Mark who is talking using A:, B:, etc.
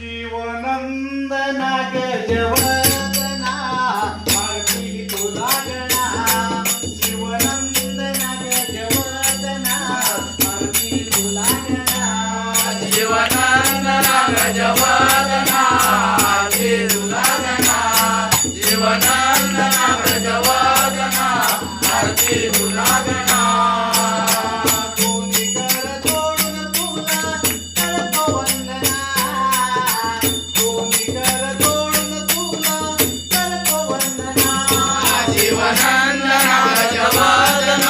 A: शिवनंदना गजव
B: जवादना